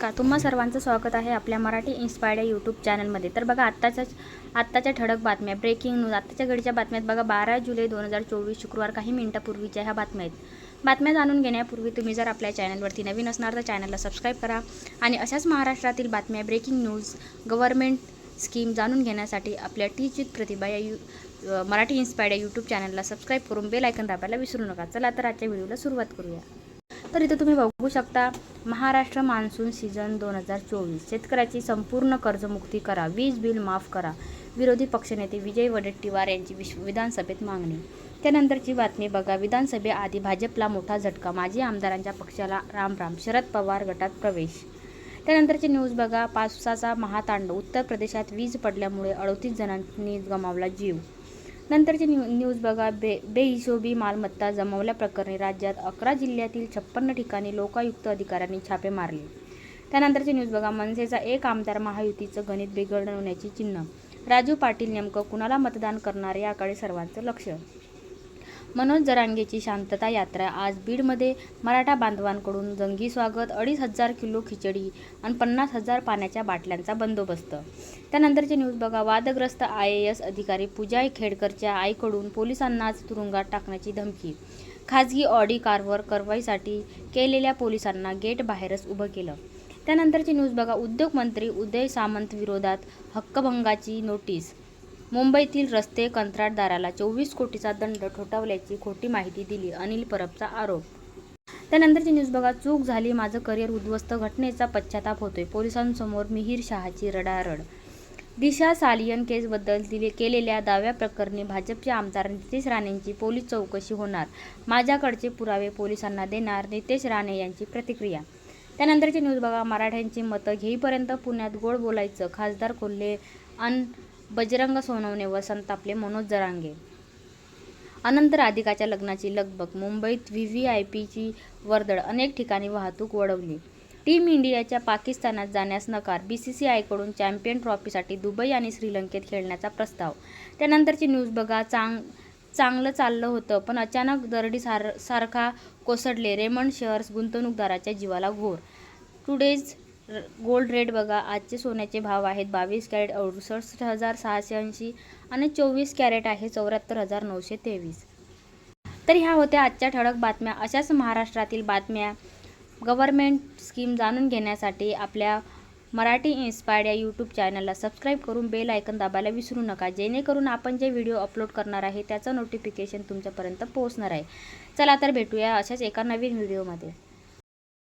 का? तुम्हा सर्वांचं स्वागत आहे आपल्या मराठी इन्स्पायर्ड या यूट्यूब चॅनलमध्ये तर बघा आत्ताच्या आत्ताच्या ठळक बातम्या. ब्रेकिंग न्यूज आत्ताच्या घडीच्या बातम्यात बघा बारा जुलै दोन हजार चोवीस शुक्रवार काही मिनिटापूर्वीच्या ह्या बातम्या आहेत. बातम्या जाणून घेण्यापूर्वी तुम्ही जर आपल्या चॅनलवरती नवीन असणार तर चॅनलला सबस्क्राईब करा. आणि अशाच महाराष्ट्रातील बातम्या ब्रेकिंग न्यूज गव्हर्मेंट स्कीम जाणून घेण्यासाठी आपल्या टीचित प्रतिभा या यू मराठी इन्स्पायर्ड या यूट्यूब चॅनलला सबस्क्राईब करून बेल आयकन दाबायला विसरू नका. चला तर आजच्या व्हिडिओला सुरुवात करूया. तर इथं तुम्ही बघू शकता महाराष्ट्र मान्सून सीझन दोन हजार चोवीस. शेतकऱ्याची संपूर्ण कर्जमुक्ती करा. वीज बिल माफ करा. विरोधी पक्षनेते विजय वडेट्टीवार यांची विश्व विधानसभेत मागणी. त्यानंतरची बातमी बघा. विधानसभेआधी भाजपला मोठा झटका. माजी आमदारांच्या पक्षाला राम राम. शरद पवार गटात प्रवेश. त्यानंतरची न्यूज बघा. पावसाचा महातांडव उत्तर प्रदेशात वीज पडल्यामुळे अडतीस जणांनी गमावला जीव. नंतरची न्यू न्यूज बघा. बे बेहिशोबी मालमत्ता जमवल्याप्रकरणी राज्यात अकरा जिल्ह्यातील छप्पन्न ठिकाणी लोकायुक्त अधिकाऱ्यांनी छापे मारले. त्यानंतरची न्यूज बघा. मनसेचा एक आमदार महायुतीचं गणित बिघडवण्याची चिन्ह. राजू पाटील नेमकं कुणाला मतदान करणार याकडे सर्वांचं लक्ष मनोज जरांगेची शांतता यात्रा. आज बीडमध्ये मराठा बांधवांकडून जंगी स्वागत अडीच हजार किलो खिचडी आणि पन्नास हजार पाण्याच्या बाटल्यांचा बंदोबस्त. त्यानंतरची न्यूज बघा. वादग्रस्त आय ए एस अधिकारी पूजा खेडकरच्या आईकडून पोलिसांनाच तुरुंगात टाकण्याची धमकी. खाजगी ऑडी कारवर कारवाईसाठी केलेल्या पोलिसांना गेट बाहेरच उभं केलं. त्यानंतरची न्यूज बघा. उद्योगमंत्री उदय सामंत विरोधात हक्कभंगाची नोटीस. मुंबईतील रस्ते कंत्राटदाराला चोवीस कोटीचा दंड ठोठावल्याची खोटी माहिती दिली अनिल परबचा आरोप. त्यानंतरची न्यूज बघा चूक झाली माझं करिअर उद्ध्वस्त घटनेचा पश्चाताप होतोय पोलिसांसमोर मिहीर शहाची रडारड. दिशा सालियन केसबद्दल दिले केलेल्या दाव्याप्रकरणी भाजपचे आमदार नितेश राणेंची पोलीस चौकशी होणार. माझ्याकडचे पुरावे पोलिसांना देणार नितेश राणे यांची प्रतिक्रिया. त्यानंतरची न्यूज बघा मराठ्यांची मतं घेईपर्यंत पुण्यात गोड बोलायचं खासदार कोल्हे अन बजरंग सोनवणे व संतापले मनोज जरांगे. अनंत राधिकाच्या लग्नाची लगबग मुंबईत व्ही व्ही आय पीची वर्दळ अनेक ठिकाणी वाहतूक वळवली. टीम इंडियाच्या पाकिस्तानात जाण्यास नकार बी सी सी आयकडून चॅम्पियन ट्रॉफीसाठी दुबई आणि श्रीलंकेत खेळण्याचा प्रस्ताव. त्यानंतरची न्यूज बघा चांग चांगलं चाललं होतं पण अचानक दरडी सार सारखा कोसळले. रेमंड शेअर्स गुंतवणूकदाराच्या जीवाला घोर. टुडेज गोल्ड रेट बघा आजचे सोन्याचे भाव आहेत बावीस कॅरेट अडुसष्ट हजार सहाशे ऐंशी आणि चोवीस कॅरेट आहे चौऱ्याहत्तर हजार नऊशे तेवीस. तर ह्या होत्या आजच्या ठळक बातम्या. अशाच महाराष्ट्रातील बातम्या गव्हर्मेंट स्कीम जाणून घेण्यासाठी आपल्या मराठी इन्स्पायर्ड या यूट्यूब चॅनलला सबस्क्राईब करून बेल आयकन दाबायला विसरू नका. जेणेकरून आपण जे व्हिडिओ अपलोड करणार आहे त्याचं नोटिफिकेशन तुमच्यापर्यंत पोहोचणार आहे. चला तर भेटूया अशाच एका नवीन व्हिडिओमध्ये